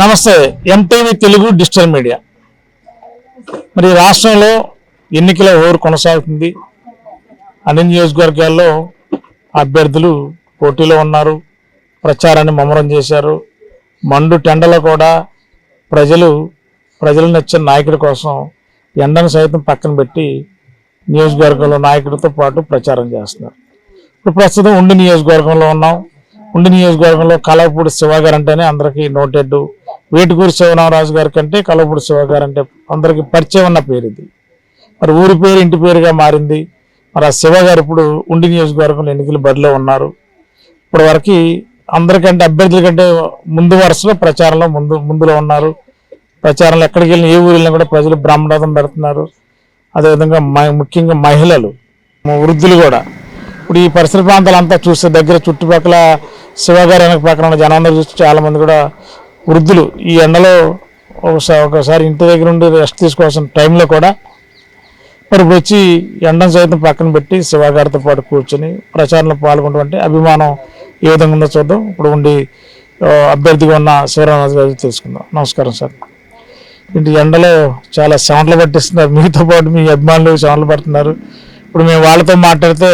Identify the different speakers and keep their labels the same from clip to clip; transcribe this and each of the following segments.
Speaker 1: నమస్తే MTV Telugu digital media. మరి రాష్ట్రంలో ఎన్నికల ఓరు కొనసాగుతుంది. అన్ని నియోజకవర్గాల్లో అభ్యర్థులు పోటీలో ఉన్నారు ప్రచారాన్ని ముమ్మరం చేశారు. మండు టెండలో కూడా ప్రజలు ప్రజలు నచ్చిన నాయకుడి కోసం ఎండను సైతం పక్కన పెట్టి నియోజకవర్గంలో నాయకుడితో పాటు ప్రచారం చేస్తున్నారు. ఇప్పుడు ప్రస్తుతం ఉండి నియోజకవర్గంలో ఉన్నాం. ఉండి నియోజకవర్గంలో కలవపూడి శివగారు అంటేనే అందరికీ నోటెడ్ వేటుకూరి శివనామరాజు గారి కంటే కలవపూడి శివగారు అంటే అందరికీ పరిచయం ఉన్న పేరు ఇది. మరి ఊరి పేరు ఇంటి పేరుగా మారింది. మరి ఆ శివ గారు ఇప్పుడు ఉండి నియోజకవర్గంలో ఎన్నికల బరిలో ఉన్నారు. ఇప్పటి వరకు అందరికంటే అభ్యర్థుల కంటే ముందు వరుసలో ప్రచారంలో ముందు ముందులో ఉన్నారు. ప్రచారంలో ఎక్కడికి వెళ్ళిన ఏ ఊరు వెళ్ళినా కూడా ప్రజలు బ్రహ్మరథం పెడుతున్నారు. అదేవిధంగా మ- ముఖ్యంగా మహిళలు వృద్ధులు కూడా ఇప్పుడు ఈ పరిసర ప్రాంతాలంతా చూస్తే దగ్గర చుట్టుపక్కల శివగారి వెనక పక్కన ఉన్న జనాన్ని చూస్తే చాలామంది కూడా వృద్ధులు. ఈ ఎండలో ఒకసారి ఒకసారి ఇంటి దగ్గర ఉండి రెస్ట్ తీసుకోవాల్సిన టైంలో కూడా మరి ఇప్పుడు వచ్చి ఎండను సైతం పక్కన పెట్టి శివగారితో పాటు కూర్చొని ప్రచారంలో పాల్గొంటుంటే అభిమానం ఏ విధంగా ఉందో చూద్దాం. ఇప్పుడు ఉండి అభ్యర్థిగా ఉన్న శివరామరాజు గారు తెలుసుకుందాం. నమస్కారం సార్. ఇంటి ఎండలో చాలా సెవెంట్లు పట్టిస్తున్నారు. మీతో పాటు మీ అభిమానులు సెవెంట్లు పడుతున్నారు. ఇప్పుడు మేము వాళ్ళతో మాట్లాడితే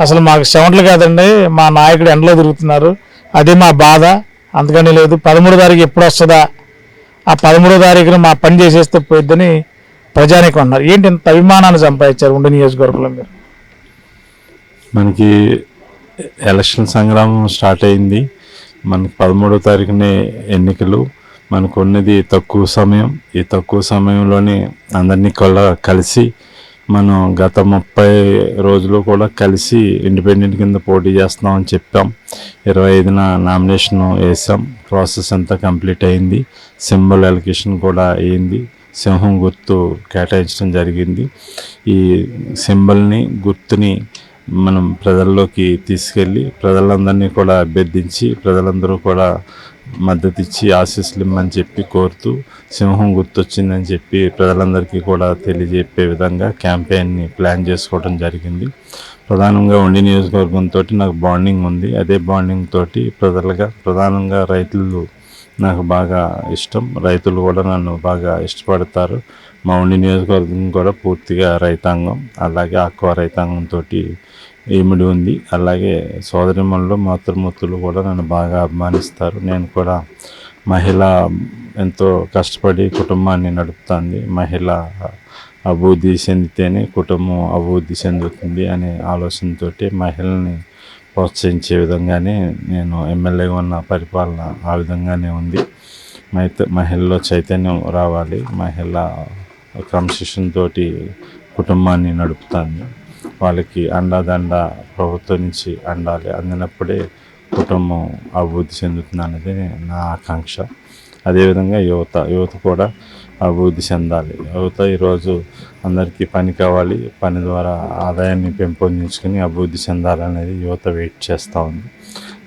Speaker 1: అసలు మాకు సెవెంట్లు కాదండి మా నాయకుడు ఎండలో తిరుగుతున్నారు. అది మా బాధ అందుకని లేదు. పదమూడో తారీఖు ఎప్పుడు వస్తుందా? ఆ పదమూడో తారీఖున మా పని చేసేస్తే పోయిద్దని ప్రజానికి అన్నారు. ఏంటి ఇంత అభిమానాన్ని సంపాదించారు ఉండి నియోజకవర్గంలో మీరు?
Speaker 2: మనకి ఎలక్షన్ సంగ్రామం స్టార్ట్ అయింది. మనకి పదమూడో తారీఖునే ఎన్నికలు. మనకు ఉన్నది తక్కువ సమయం. ఈ తక్కువ సమయంలోనే అందరినీ కల కలిసి మనం గత ముప్పై రోజులు కూడా కలిసి ఇండిపెండెంట్ కింద పోటీ చేస్తున్నామని చెప్పాం. ఇరవై ఐదున నామినేషన్ వేసాం. ప్రాసెస్ అంతా కంప్లీట్ అయింది. సింబల్ ఎలకేషన్ కూడా అయింది. సింహం గుర్తు కేటాయించడం జరిగింది. ఈ సింబల్ని గుర్తుని మనం ప్రజల్లోకి తీసుకెళ్ళి ప్రజలందరినీ కూడా అభ్యర్థించి ప్రజలందరూ కూడా మద్దతు ఇచ్చి ఆశీస్సులు ఇమ్మని చెప్పి కోరుతూ సింహం గుర్తొచ్చిందని చెప్పి ప్రజలందరికీ కూడా తెలియజెప్పే విధంగా క్యాంపెయిన్ని ప్లాన్ చేసుకోవడం జరిగింది. ప్రధానంగా ఉండి నియోజకవర్గంతో నాకు బాండింగ్ ఉంది. అదే బాండింగ్ తోటి ప్రజలుగా ప్రధానంగా రైతులు నాకు బాగా ఇష్టం. రైతులు కూడా నన్ను బాగా ఇష్టపడతారు. మా ఉండి నియోజకవర్గం కూడా పూర్తిగా రైతాంగం అలాగే ఆక్వా రైతాంగంతో ఇమిడి ఉంది? అలాగే సోదరిమణులు మాతృమూర్తులు కూడా నన్ను బాగా అభిమానిస్తారు. నేను కూడా మహిళ ఎంతో కష్టపడి కుటుంబాన్ని నడుపుతుంది. మహిళ అభివృద్ధి చెందితేనే కుటుంబం అభివృద్ధి చెందుతుంది అనే ఆలోచనతో మహిళల్ని ప్రోత్సహించే విధంగానే నేను ఎమ్మెల్యేగా ఉన్న పరిపాలన ఆ విధంగానే ఉంది. మైత మహిళల్లో చైతన్యం రావాలి. మహిళ క్రమశిక్షణతోటి కుటుంబాన్ని నడుపుతాను. వాళ్ళకి అండదండ ప్రభుత్వం నుంచి అండాలి అందినప్పుడే కుటుంబం అభివృద్ధి చెందుతుంది అనేది నా ఆకాంక్ష. అదేవిధంగా యువత యువత కూడా అభివృద్ధి చెందాలి. యువత ఈరోజు అందరికీ పని కావాలి పని ద్వారా ఆదాయాన్ని పెంపొందించుకొని అభివృద్ధి చెందాలనేది యువత వెయిట్ చేస్తూ ఉంది.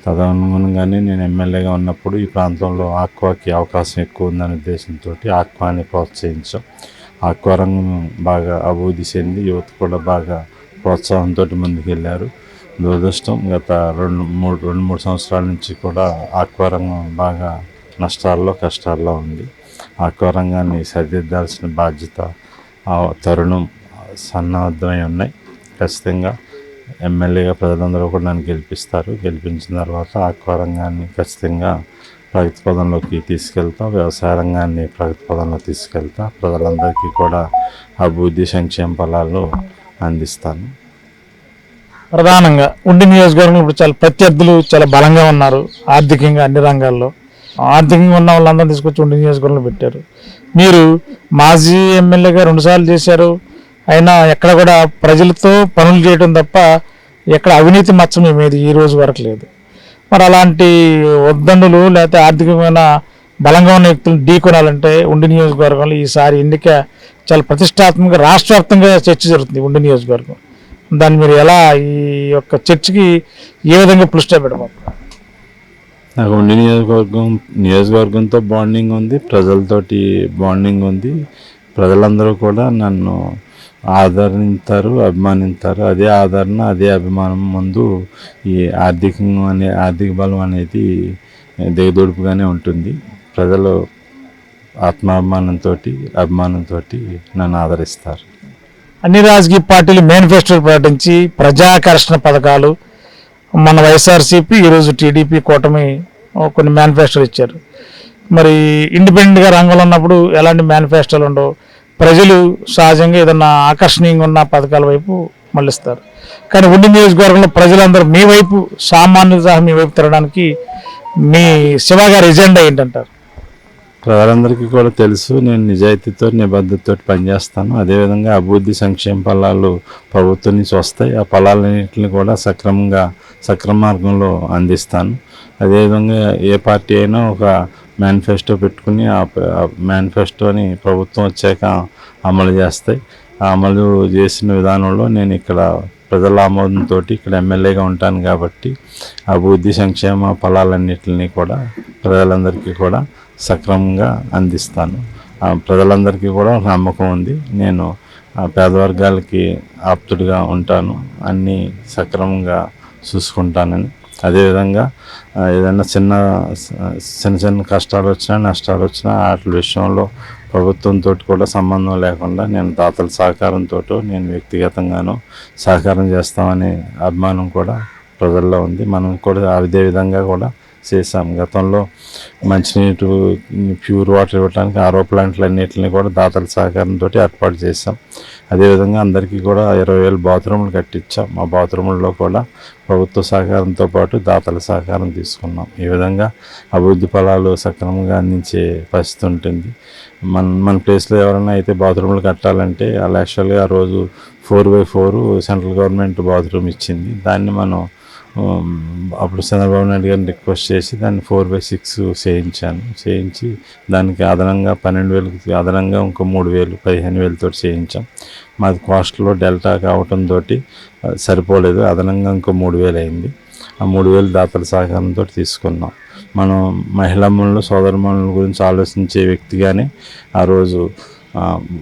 Speaker 2: తదనుగుణంగానే నేను ఎమ్మెల్యేగా ఉన్నప్పుడు ఈ ప్రాంతంలో ఆక్వాకి అవకాశం ఎక్కువ ఉందనే ఉద్దేశంతో ఆక్వాని ప్రోత్సహించాం. ఆక్వా రంగం బాగా అభివృద్ధి చెంది యువత కూడా బాగా ప్రోత్సాహంతో ముందుకెళ్ళారు దురదృష్టం గత రెండు మూడు రెండు మూడు సంవత్సరాల నుంచి కూడా ఆక్వారంగం బాగా నష్టాల్లో కష్టాల్లో ఉంది. ఆక్వారంగాన్ని సరిదిద్దాల్సిన బాధ్యత ఆ తరుణం సన్నద్ధమై ఉన్నాయి. ఖచ్చితంగా ఎమ్మెల్యేగా ప్రజలందరూ కూడా నన్ను గెలిపిస్తారు. గెలిపించిన తర్వాత ఆక్వారంగాన్ని ఖచ్చితంగా ప్రగతి పదంలోకి తీసుకెళ్తా వ్యవసాయ రంగాన్ని ప్రగతి పదంలో తీసుకెళ్తా ప్రజలందరికీ కూడా అభివృద్ధి సంక్షేమ ఫలాలు అందిస్తాను.
Speaker 1: ప్రధానంగా ఉండి నియోజకవర్గం ఇప్పుడు చాలా ప్రత్యర్థులు చాలా బలంగా ఉన్నారు ఆర్థికంగా అన్ని రంగాల్లో. ఆర్థికంగా ఉన్న వాళ్ళందరూ తీసుకొచ్చి ఉండి నియోజకవర్గంలో పెట్టారు. మీరు మాజీ ఎమ్మెల్యేగా రెండుసార్లు చేశారు. అయినా ఎక్కడ కూడా ప్రజలతో పనులు చేయడం తప్ప ఎక్కడ అవినీతి మచ్చం ఏమేది ఈ రోజు వరకు లేదు. మరి అలాంటి ఉద్దండులు లేకపోతే ఆర్థికమైన బలంగా ఉన్న వ్యక్తులను ఢీకొనాలంటే ఉండి నియోజకవర్గంలో ఈసారి ఎన్నిక చాలా ప్రతిష్టాత్మకంగా రాష్ట్ర వ్యాప్తంగా చర్చ జరుగుతుంది ఉండి నియోజకవర్గం. దాన్ని మీరు ఎలా ఈ యొక్క చర్చకి ఏ విధంగా పులుస్టా పెడబోతున్నారు
Speaker 2: నాకు ఉండి నియోజకవర్గం నియోజకవర్గంతో బాండింగ్ ఉంది ప్రజలతోటి బాండింగ్ ఉంది. ప్రజలందరూ కూడా నన్ను ఆదరింతారు అభిమానిస్తారు అదే ఆదరణ అదే అభిమానం ముందు ఈ ఆర్థికంగా అనే ఆర్థిక బలం అనేది దిగదొడుపుగానే ఉంటుంది. ప్రజలు ఆత్మాభిమానంతో అభిమానంతో నన్ను ఆదరిస్తారు.
Speaker 1: అన్ని రాజకీయ పార్టీలు మేనిఫెస్టోలు ప్రకటించి ప్రజాకర్షణ పథకాలు మన వైఎస్ఆర్సీపీ ఈరోజు టీడీపీ కూటమి కొన్ని మేనిఫెస్టోలు ఇచ్చారు. మరి ఇండిపెండెంట్గా రంగంలో ఉన్నప్పుడు ఎలాంటి మేనిఫెస్టోలు ఉండవు. ప్రజలు సహజంగా ఏదన్నా ఆకర్షణీయంగా ఉన్న పథకాల వైపు మళ్ళిస్తారు. కానీ ఉండి నియోజకవర్గంలో ప్రజలందరూ మీ వైపు సామాన్యులు సహా మీ వైపు తిరగడానికి మీ శివ గారి ఎజెండా ఏంటంటారు?
Speaker 2: ప్రజలందరికీ కూడా తెలుసు నేను నిజాయితీతో నిబద్ధతతో పనిచేస్తాను. అదేవిధంగా అభివృద్ధి సంక్షేమ ఫలాలు ప్రభుత్వం నుంచి వస్తాయి. ఆ ఫలాలన్నింటిని కూడా సక్రమంగా సక్రమ మార్గంలో అందిస్తాను. అదేవిధంగా ఏ పార్టీ అయినా ఒక మేనిఫెస్టో పెట్టుకుని ఆ ఆ మేనిఫెస్టోని ప్రభుత్వం వచ్చాక అమలు చేస్తాయి. ఆ అమలు చేసిన విధానంలో నేను ఇక్కడ ప్రజల ఆమోదంతో ఇక్కడ ఎమ్మెల్యేగా ఉంటాను కాబట్టి అభివృద్ధి సంక్షేమ ఫలాలన్నింటినీ కూడా ప్రజలందరికీ కూడా సక్రమంగా అందిస్తాను. ఆ ప్రజలందరికీ కూడా నమ్మకం ఉంది. నేను ఆ పేదవర్గాలకి ఆప్తుడిగా ఉంటాను. అన్నీ సక్రమంగా చూసుకుంటానని. అదేవిధంగా ఏదైనా చిన్న చిన్న చిన్న కష్టాలు వచ్చినా నష్టాలు వచ్చినా వాటి విషయంలో ప్రభుత్వంతో కూడా సంబంధం లేకుండా నేను దాతల సహకారంతో నేను వ్యక్తిగతంగాను సహకారం చేస్తామనే అభిమానం కూడా ప్రజల్లో ఉంది. మనం కూడా అదే విధంగా కూడా చేశాం. గతంలో మంచినీటి ప్యూర్ వాటర్ ఇవ్వడానికి ఆరో ప్లాంట్లు అన్నిటిని కూడా దాతల సహకారంతో ఏర్పాటు చేశాం. అదేవిధంగా అందరికీ కూడా ఇరవై వేలు బాత్రూములు కట్టించాం. ఆ బాత్రూముల్లో కూడా ప్రభుత్వ సహకారంతో పాటు దాతల సహకారం తీసుకున్నాం. ఈ విధంగా అభివృద్ధి ఫలాలు సక్రమంగా అందించే పరిస్థితి ఉంటుంది. మన మన ప్లేస్లో ఎవరైనా అయితే బాత్రూములు కట్టాలంటే అలా యాక్చువల్గా ఆ రోజు four by four central government bathroom ఇచ్చింది. దాన్ని మనం Um, అప్పుడు చంద్రబాబు నాయుడు గారిని రిక్వెస్ట్ చేసి దాన్ని ఫోర్ బై సిక్స్ చేయించాను. చేయించి దానికి అదనంగా పన్నెండు వేలకి అదనంగా ఇంకో మూడు వేలు పదిహేను వేలతో చేయించాం. మాది కాస్ట్లో డెల్టా కావటంతో సరిపోలేదు. అదనంగా ఇంకో మూడు వేలు అయింది. ఆ మూడు వేలు దాతల సహకారంతో తీసుకున్నాం. మనం మహిళమ్మలు సోదరమణుల గురించి ఆలోచించే వ్యక్తిగానే ఆ రోజు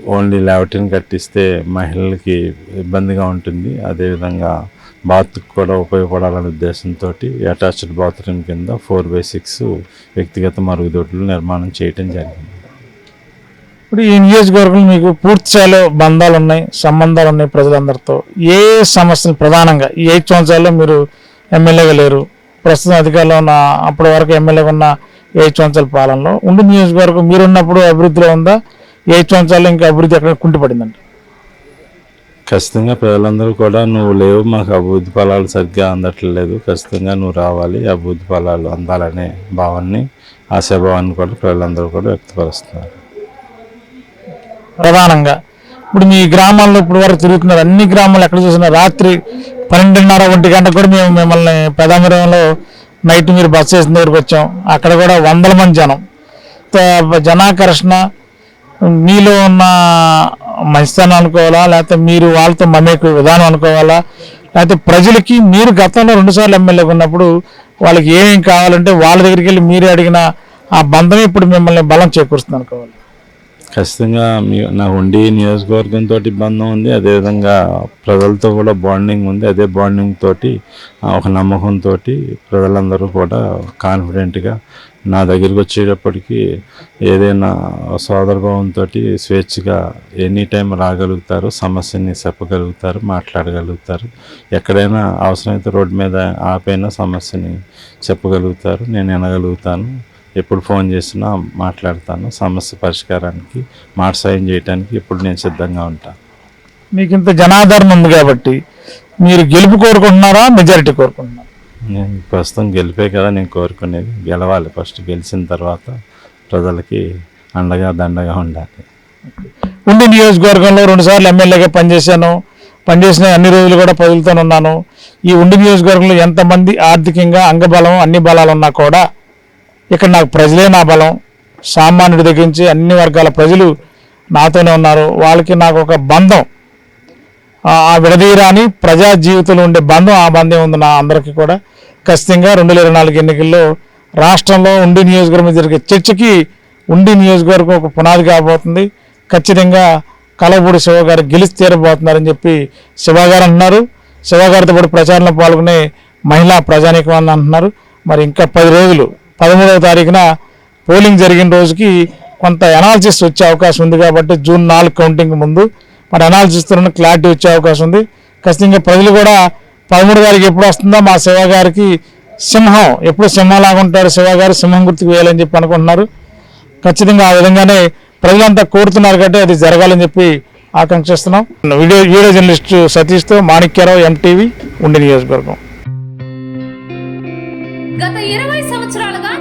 Speaker 2: ఓన్లీ ల్యావటిన్ కట్టిస్తే మహిళలకి ఇబ్బందిగా ఉంటుంది. అదేవిధంగా బాత్కి కూడా ఉపయోగపడాలనే ఉద్దేశంతో అటాచ్డ్ బాత్రూమ్ కింద ఫోర్ బై సిక్స్ వ్యక్తిగత మరుగుదొడ్లు నిర్మాణం చేయటం జరిగింది.
Speaker 1: ఇప్పుడు ఈ నియోజకవర్గంలో మీకు పూర్తి స్థాయిలో బంధాలు ఉన్నాయి సంబంధాలు ఉన్నాయి ప్రజలందరితో. ఏ సమస్యలు ప్రధానంగా ఈ ఐదు సంవత్సరాల్లో మీరు ఎమ్మెల్యేగా లేరు ప్రస్తుతం అధికారంలో ఉన్న అప్పటి వరకు ఎమ్మెల్యేగా ఉన్న ఏడు ఐదు సంవత్సరాల పాలనలో ఉండి నియోజకవర్గం మీరున్నప్పుడు అభివృద్ధిలో ఉందా? ఈ ఐదు సంవత్సరాల్లో ఇంకా అభివృద్ధి ఎక్కడ కుంటిపడిందండి?
Speaker 2: ఖచ్చితంగా ప్రజలందరూ కూడా నువ్వు లేవు మాకు అభివృద్ధి ఫలాలు సరిగ్గా అందట్లేదు. ఖచ్చితంగా నువ్వు రావాలి అభివృద్ధి ఫలాలు అందాలనే భావాన్ని ఆశాభావాన్ని కూడా ప్రజలందరూ కూడా వ్యక్తపరుస్తున్నారు.
Speaker 1: ప్రధానంగా ఇప్పుడు మీ గ్రామాల్లో ఇప్పుడు వరకు తిరుగుతున్నారు అన్ని గ్రామాలు ఎక్కడ చూసినా రాత్రి పన్నెండున్నర ఒంటి గంట కూడా మేము మిమ్మల్ని పెదామిరంలో నైట్ మీరు బస్ చేసిన దగ్గరికి వచ్చాం. అక్కడ కూడా వందల మంది జనం. త- జనాకర్షణ మీలో ఉన్న మంచితనం అనుకోవాలా? లేకపోతే మీరు వాళ్ళతో మమేకు విధానం అనుకోవాలా? లేకపోతే ప్రజలకి మీరు గతంలో రెండుసార్లు ఎమ్మెల్యేగా ఉన్నప్పుడు వాళ్ళకి ఏమేం కావాలంటే వాళ్ళ దగ్గరికి వెళ్ళి మీరే అడిగిన ఆ బంధమే ఇప్పుడు మిమ్మల్ని బలం చేకూరుస్తుంది అనుకోవాలి.
Speaker 2: ఖచ్చితంగా మీ నాకు ఉండి నియోజకవర్గంతో బంధం ఉంది అదేవిధంగా ప్రజలతో కూడా బాండింగ్ ఉంది. అదే బాండింగ్ తోటి ఒక నమ్మకంతో ప్రజలందరూ కూడా కాన్ఫిడెంట్గా నా దగ్గరికి వచ్చేటప్పటికి ఏదైనా సోదరభావంతో స్వేచ్ఛగా ఎనీ టైం రాగలుగుతారు సమస్యని చెప్పగలుగుతారు మాట్లాడగలుగుతారు. ఎక్కడైనా అవసరమైతే రోడ్డు మీద ఆపైనా సమస్యని చెప్పగలుగుతారు నేను వినగలుగుతాను. ఎప్పుడు ఫోన్ చేసినా మాట్లాడతాను. సమస్య పరిష్కారానికి మాట సాయం చేయడానికి ఎప్పుడు నేను సిద్ధంగా ఉంటాను
Speaker 1: మీకు ఇంత జనాదరణ ఉంది కాబట్టి మీరు గెలుపు కోరుకుంటున్నారా? మెజారిటీ కోరుకుంటున్నారా?
Speaker 2: నేను ప్రస్తుతం గెలిపే కదా నేను కోరుకునేది. గెలవాలి ఫస్ట్. గెలిచిన తర్వాత ప్రజలకి అండగా దండగా ఉండాలి.
Speaker 1: ఉండి నియోజకవర్గంలో రెండుసార్లు ఎమ్మెల్యేగా పనిచేశాను. పనిచేసిన అన్ని రోజులు కూడా ప్రజలతో ఉన్నాను. ఈ ఉండి నియోజకవర్గంలో ఎంతమంది ఆర్థికంగా అంగబలం అన్ని బలాలు ఉన్నా కూడా ఇక్కడ నాకు ప్రజలే నా బలం. సామాన్యుడి దగ్గర నుంచి అన్ని వర్గాల ప్రజలు నాతోనే ఉన్నారు. వాళ్ళకి నాకు ఒక బంధం. ఆ ఆ విడదీయరాని ప్రజా జీవితంలో ఉండే బంధం ఆ బంధం ఉంది నా అందరికీ కూడా. ఖచ్చితంగా రెండు వేల ఇరవై నాలుగు ఎన్నికల్లో రాష్ట్రంలో ఉండి నియోజకవర్గం జరిగే చర్చకి ఉండి నియోజకవర్గం ఒక పునాది కాబోతుంది. ఖచ్చితంగా కలబూడి శివ గారు గెలిచి తీరబోతున్నారని చెప్పి శివ గారు అంటున్నారు. శివ గారితో పాటు ప్రచారంలో పాల్గొనే మహిళా ప్రజానీకం అని అంటున్నారు. మరి ఇంకా పది రోజులు పదమూడవ తారీఖున పోలింగ్ జరిగిన రోజుకి కొంత అనాలిసిస్ వచ్చే అవకాశం ఉంది కాబట్టి జూన్ నాలుగు కౌంటింగ్ ముందు మరి అనాలిసిస్తో క్లారిటీ వచ్చే అవకాశం ఉంది. ఖచ్చితంగా ప్రజలు కూడా పదమూడు గారికి ఎప్పుడు వస్తుందో మా శివ గారికి సింహం ఎప్పుడు సింహంలాగా ఉంటారు శివ గారు సింహం గుర్తుకు వేయాలని చెప్పి అనుకుంటున్నారు. ఖచ్చితంగా ఆ విధంగానే ప్రజలంతా కోరుతున్నారు కాబట్టి అది జరగాలని చెప్పి ఆకాంక్షిస్తున్నాం. వీడియో వీడియో జర్నలిస్ట్ సతీష్తో మాణిక్యరావు ఎంటీవీ ఉండి నియోజకవర్గం.
Speaker 3: గత ఇరవై సంవత్సరాలుగా